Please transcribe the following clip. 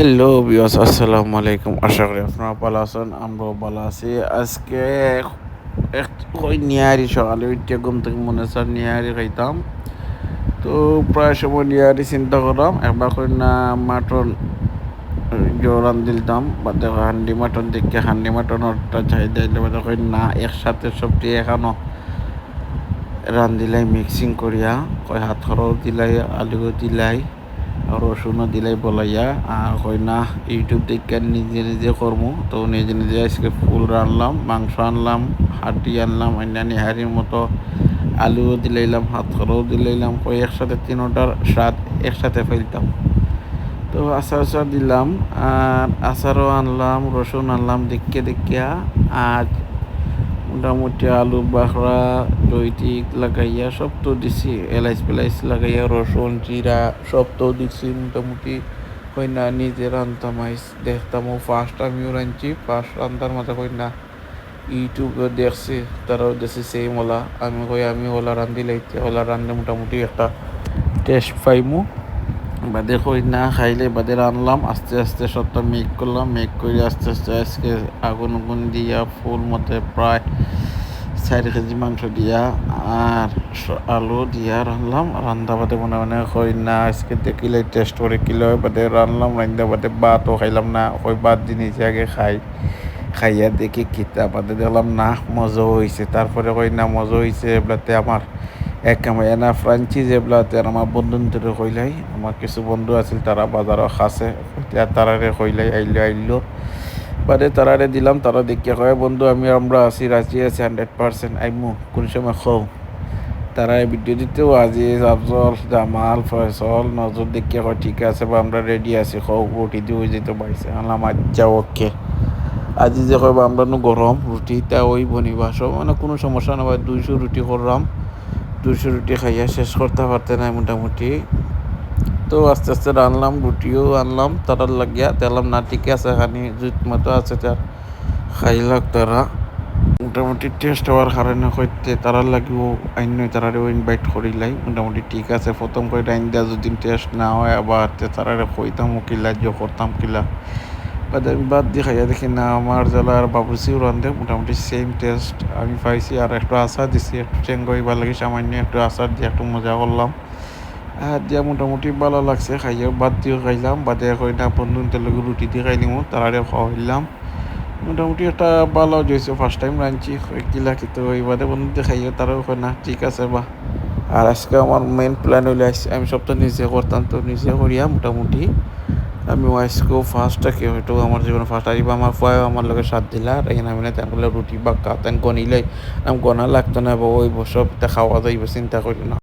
Hello বিয়াস আসসালামু আলাইকুম আশা করি আপনারা ভালো আছেন আমরাও ভালো আছি আজকে ওই নিয়ারি সকালে উঠে ঘুম থেকে মনে হচ্ছে নিয়ারি খাইতাম তো প্রায় সময় নিয়ারি চিন্তা করলাম একবার করে না মাটন জোরান দিলাম বাদে হান্ডি মাটন দেখে হান্ডি মাটনটা চাহিদা দিলে বাদে কই না একসাথে সবটি এখানো রান্ধিলাই মিক্সিং করিয়া কয় হাত খরচ দিলাই আলুও দিলাই রসুনও দিলাই বলাইয়া। আর কই না ইউটিউব দেখে নিজে নিজে করব তো নিজে নিজে আজকে ফুল রানলাম, মাংস আনলাম, হাড্ডি আনলাম, অন্যান্য হাড়ির মতো আলুও দিলাইলাম হাত খরও দিলাইলাম, কই একসাথে তিনোটার স্বাদ একসাথে ফেলতাম তো আচার আচার দিলাম, আর আচারও আনলাম, রসুন আনলাম দেখে দেখিয়া। আজ মোটামুটি আলু, বাখরা দইটিক লাগাইয়া সব তো দিছি, এলাইচ পেলাইচ লাগাইয়া, রসুন, জিরা সব তো দিছি মোটামুটি। কই না নিজে রান্তাম আইস দেখতাম, ও ফার্স্ট আমিও রাঁধছি, ফার্স্ট রান্তার মাথা কই না ইউটিউবে দেখছি তারাও দেখছি সেম ওলা। আমি কই, আমি ওলা রান্ধি লাইতে, ওলা রান্ধলে মোটামুটি একটা টেস্ট পাইমু। বাদে কই না খাইলে বাদে রানলাম, আস্তে আস্তে সবটা মেক করলাম মেক করে আস্তে আস্তে আজকে আগুন উগুন দিয়া ফুল মতে প্রায় চার কেজি মাংস দিয়া আর আলু দিয়া রানলাম। রান্দা বাদে মনে মনে কই না, আজকে দেখিলে টেস্ট করে কিলো বাদে রানলাম, রান্দা বাদে ভাতও খাইলাম না ওই ভাত জিনিস আগে খাই। খাইয়া দেখি কিতা, বাদে দেখলাম না, মজা হয়েছে তারপরে কই না, মজা হয়েছে এগুলাতে আমার এক কামাই না ফ্রাঞ্চাইজ এগুলাতে আর আমার বন্ধুদের কইলাই আমার কিছু বন্ধু আছিল তারা বাজারও খাসে তারারে কইলাই আইলো আইলো বাদে তারারে দিলাম তারা দেখিয়া কয়, বন্ধু, আমি আমরা আছি রাজি আছি হান্ড্রেড পার্সেন্ট আইমু, কোন সময় খাও তারা ভিডিও দিতেও আজিজ আফজল, জামাল ফয়সল নজর দেখিয়া কয়, ঠিক আছে, বা আমরা রেডি আছি খাও রুটি দিয়ে যেতে পারছে আনলাম আচ্ছা ওকে আজি যে কয় আমরা নো গরম রুটিটা ওই বনিবা। সব মানে কোনো সমস্যা না ভাই দুইশো রুটি করলাম দুইশো রুটি খাইয়া শেষ করতে পারতে নাই মোটামুটি। তো আস্তে আস্তে রানলাম, রুটিও আনলাম, তারার লাগিয়া তেলাম, না ঠিক আছে খানি জুত মতো আছে তার, খাইলাক তারা। মোটামুটি টেস্ট হওয়ার কারণে হইতে তারার লাগিও আইন তারারেও ইনভাইট করিলাই, মোটামুটি ঠিক আছে, প্রথম করে আইন দেওয়া যদি টেস্ট না হয়, আবার তারারে কইতাম কিলা যে করতাম কিলা। আমি বাদ দিয়ে খাইয়া দেখি না, আমার জ্বালা আর বাবুসিও রান্ধে মোটামুটি সেম টেস্ট আমি পাইছি আর একটু আচার দিছি, একটু চেঙ্গই ভালো লাগে, সামান্য একটু আচার দিয়ে একটু মজা করলাম। আর দিয়া মোটামুটি ভালো লাগছে খাইয়া। বাদ দিয়েও খাইলাম, বাদে কই না বন্ধুদের লগে রুটি দিয়ে খাইলিম তারারে খাওয়াইলাম। মোটামুটি একটা ভালো হয়েছে ফার্স্ট টাইম রাঁধছি কিলা বাদে বন্ধুদের খাইও তারাও কয় না, ঠিক আছে বা। আর আজকে আমার মেন প্ল্যান হইলে আমি তো নিজে করতাম, তো নিজে করিয়া মোটামুটি আমি আজকেও ফার্স্টটাকে হয়তো আমার জীবনে ফার্স্ট আসবে আমার ফুয়াও আমার লগে সাথ দিলা। আর এখানে আমি তেমন রুটি বা কাতেন গনিলে আমি গনা লাগতো না ওই সব খাওয়া যাইব চিন্তা করি না।